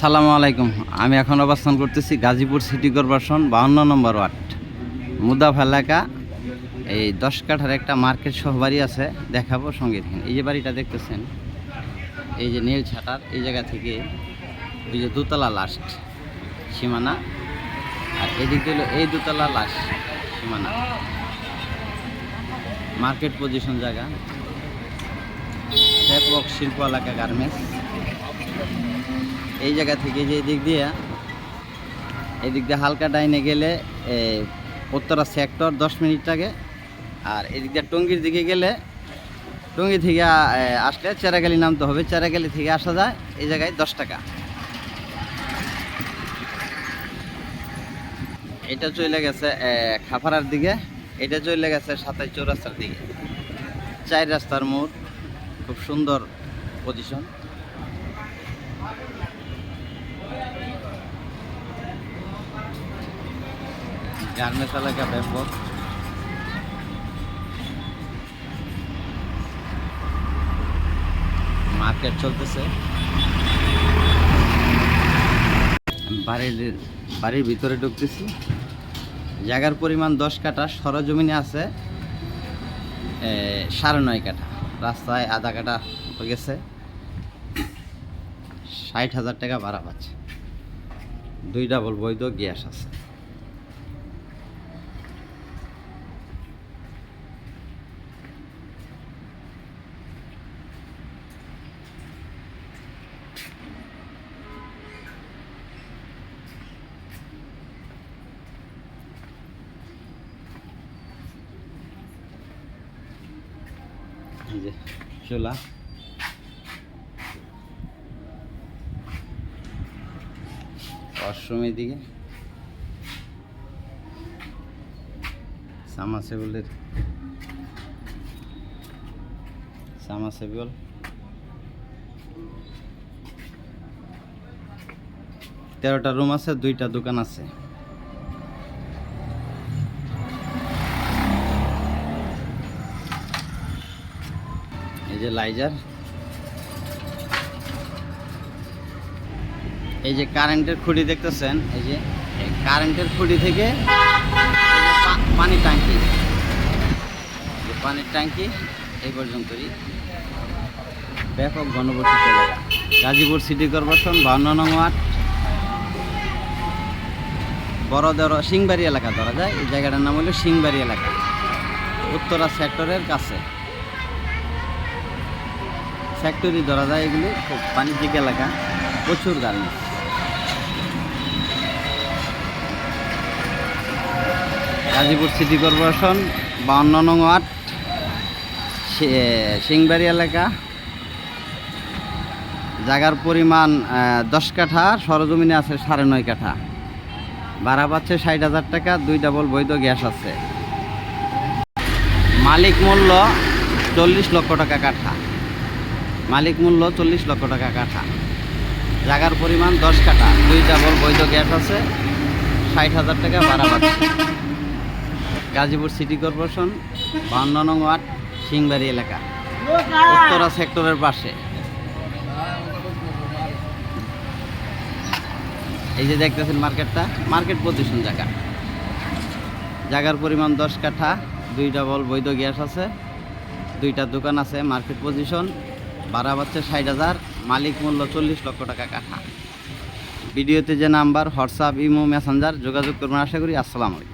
সালামু আলাইকুম। আমি এখন অবস্থান করতেছি গাজীপুর সিটি কর্পোরেশন বাউন্ন নম্বর ওয়ার্ড, মুদাফ এলাকা। এই দশ কাঠার একটা মার্কেট সহ বাড়ি আছে, দেখাবো সঙ্গে। এই যে বাড়িটা দেখতেছেন, এই যে নীল ছাটার এই জায়গা থেকে এই যে দোতলা লাস্ট সীমানা, আর এদিক হলো এই দোতলা লাস্ট সীমানা। মার্কেট পজিশন জায়গা। শিল্প এলাকা, গার্মেন্টস। এই জায়গা থেকে যে দিক দিয়ে এদিক দিয়ে হালকা ডাইনে গেলে উত্তরা সেক্টর দশ মিনিট আগে আর এদিক দিয়ে টঙ্গির দিকে গেলে, টঙ্গি থেকে আসলে চেরাগালি নামতে হবে। চেরাগালি থেকে আসা যায় এই জায়গায় দশ টাকা। এটা চলে গেছে খাফারার দিকে। এটা চলে গেছে সাতাই চৌরাস্তার দিকে। চার রাস্তার মোড়, খুব সুন্দর পজিশন গার্মেন্টস এলাকা ব্যাপক মার্কেট চলতেছে। বাড়ির বাড়ির ভিতরে ঢুকতেছি। জায়গার পরিমাণ দশ কাঠা, সরজমিনে আছে সাড়ে নয় কাঠা। রাস্তায় আধা কাঠা গেছে। ষাট হাজার টাকা ভাড়া পাচ্ছে। দুই ডাবল বৈধ গ্যাস আছে। যে চুলা। ওয়াশরুমের দিকে সামাসেবলের সামাসেবল তেরোটা রুম আছে দুইটা দোকান আছে। এই যে লাইজার। এই যে কারেন্টের খুঁটি দেখতেছেন, এই যে কারেন্টের খুঁটি থেকে পানির ট্যাঙ্কি। পানির ট্যাঙ্কি এই পর্যন্তই। ব্যাপক ঘনবসতি গাজীপুর সিটি কর্পোরেশন, বাউন্ন নং ওয়ার্ড। বড় সিংবাড়ি এলাকা ধরা যায়। এই জায়গাটার নাম হলো সিংবাড়ি এলাকা। উত্তরা সেক্টরের কাছে। ফ্যাক্টরি ধরা যায় এগুলি। খুব বাণিজ্যিক এলাকা। প্রচুর গার্মেন্টস গাজীপুর সিটি কর্পোরেশন, বাউন্ন নং ওয়ার্ড সিংবাড়ি এলাকা। জায়গার পরিমাণ দশ কাঠা, সরজমিনে আছে সাড়ে নয় কাঠা। ভাড়া পাচ্ছে ষাট হাজার টাকা, দুই ডাবল বৈধ গ্যাস আছে। মালিক মূল্য চল্লিশ লক্ষ টাকা কাঠা। মালিক মূল্য চল্লিশ লক্ষ টাকা কাঠা। জায়গার পরিমাণ দশ কাঠা, দুই ডাবল বৈধ গ্যাস আছে। ষাট হাজার টাকা ভাড়া পাচ্ছে। গাজীপুর সিটি কর্পোরেশন, বান্ন নং ওয়ার্ড, সিংবাড়ি এলাকা। উত্তরা সেক্টরের পাশে। এই যে দেখতেছেন মার্কেটটা, মার্কেট পজিশন জায়গা। জায়গার পরিমাণ দশ কাঠা দুই ডাবল বৈধ গ্যাস আছে, দুইটা দোকান আছে, মার্কেট পজিশন, ভাড়া পাচ্ছে ষাট হাজার, মালিক মূল্য চল্লিশ লক্ষ টাকা কাঠা। ভিডিওতে যে নাম্বার, হোয়াটসঅ্যাপ, ইমো, মেসেঞ্জার যোগাযোগ করবেন, আশা করি। আসসালামু আলাইকুম।